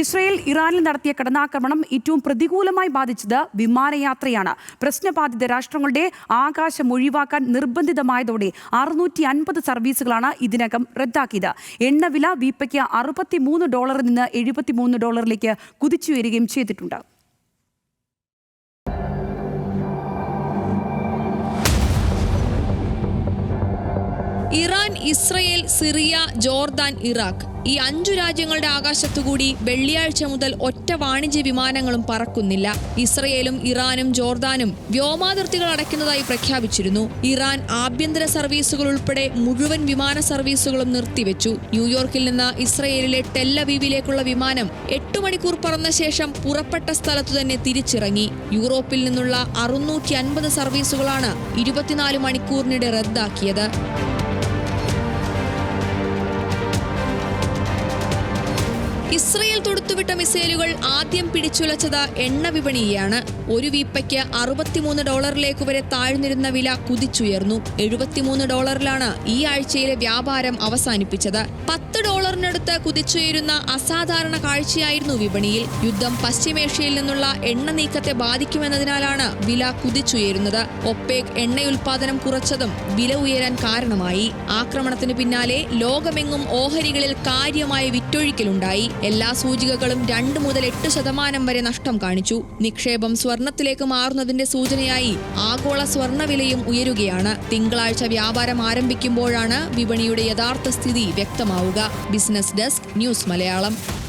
Israel ഇറാനിൽ നടത്തിയ കടന്നാക്രമണം ഏറ്റവും പ്രതികൂലമായി ബാധിച്ചത് വിമാനയാത്രയാണ്. പ്രശ്നബാധിത രാഷ്ട്രങ്ങളുടെ ആകാശം ഒഴിവാക്കാൻ നിർബന്ധിതമായതോടെ അറുന്നൂറ്റി അൻപത് സർവീസുകളാണ് ഇതിനകം റദ്ദാക്കിയത്. എണ്ണവില വീപ്പയ്ക്ക് അറുപത്തിമൂന്ന് ഡോളറിൽ നിന്ന് എഴുപത്തിമൂന്ന് ഡോളറിലേക്ക് കുതിച്ചുയരുകയും ചെയ്തിട്ടുണ്ട്. Iran Israel Syria Jordan Iraq ഈ അഞ്ചു രാജ്യങ്ങളുടെ ആകാശത്തുകൂടി വെള്ളിയാഴ്ച മുതൽ ഒറ്റ വാണിജ്യ വിമാനങ്ങളും പറക്കുന്നില്ല. ഇസ്രയേലും ഇറാനും ജോർദാനും വ്യോമാതിർത്തികൾ അടയ്ക്കുന്നതായി പ്രഖ്യാപിച്ചിരുന്നു. ഇറാൻ ആഭ്യന്തര സർവീസുകൾ ഉൾപ്പെടെ മുഴുവൻ വിമാന സർവീസുകളും നിർത്തിവെച്ചു. ന്യൂയോർക്കിൽ നിന്ന് ഇസ്രയേലിലെ ടെല്ലവീവിലേക്കുള്ള വിമാനം എട്ട് മണിക്കൂർ പറന്ന ശേഷം പുറപ്പെട്ട സ്ഥലത്തു തന്നെ തിരിച്ചിറങ്ങി. യൂറോപ്പിൽ നിന്നുള്ള അറുന്നൂറ്റി സർവീസുകളാണ് ഇരുപത്തിനാല് മണിക്കൂറിനിടെ റദ്ദാക്കിയത്. ഇസ്രയേൽ തൊടുത്തുവിട്ട മിസൈലുകൾ ആദ്യം പിടിച്ചുലച്ചത് എണ്ണ വിപണിയെയാണ്. ഒരു വീപ്പയ്ക്ക് അറുപത്തിമൂന്ന് ഡോളറിലേക്ക് വരെ താഴ്ന്നിരുന്ന വില കുതിച്ചുയർന്നു. എഴുപത്തിമൂന്ന് ഡോളറിലാണ് ഈ ആഴ്ചയിലെ വ്യാപാരം അവസാനിപ്പിച്ചത്. പത്ത് ഡോളറിനടുത്ത് കുതിച്ചുയരുന്ന അസാധാരണ കാഴ്ചയായിരുന്നു വിപണിയിൽ. യുദ്ധം പശ്ചിമേഷ്യയിൽ നിന്നുള്ള എണ്ണ നീക്കത്തെ ബാധിക്കുമെന്നതിനാലാണ് വില കുതിച്ചുയരുന്നത്. ഒപ്പേക് എണ്ണ ഉൽപാദനം കുറച്ചതും വില ഉയരാൻ കാരണമായി. ആക്രമണത്തിന് പിന്നാലെ ലോകമെങ്ങും ഓഹരികളിൽ കാര്യമായ വിറ്റൊഴിക്കലുണ്ടായി. എല്ലാ സൂചികകളും രണ്ട് മുതൽ എട്ട് ശതമാനം വരെ നഷ്ടം കാണിച്ചു. നിക്ഷേപം സ്വർണത്തിലേക്ക് മാറുന്നതിന്റെ സൂചനയായി ആഗോള സ്വർണവിലയും ഉയരുകയാണ്. തിങ്കളാഴ്ച വ്യാപാരം ആരംഭിക്കുമ്പോഴാണ് വിപണിയുടെ യഥാർത്ഥ സ്ഥിതി വ്യക്തമാവുക. Business desk news Malayalam.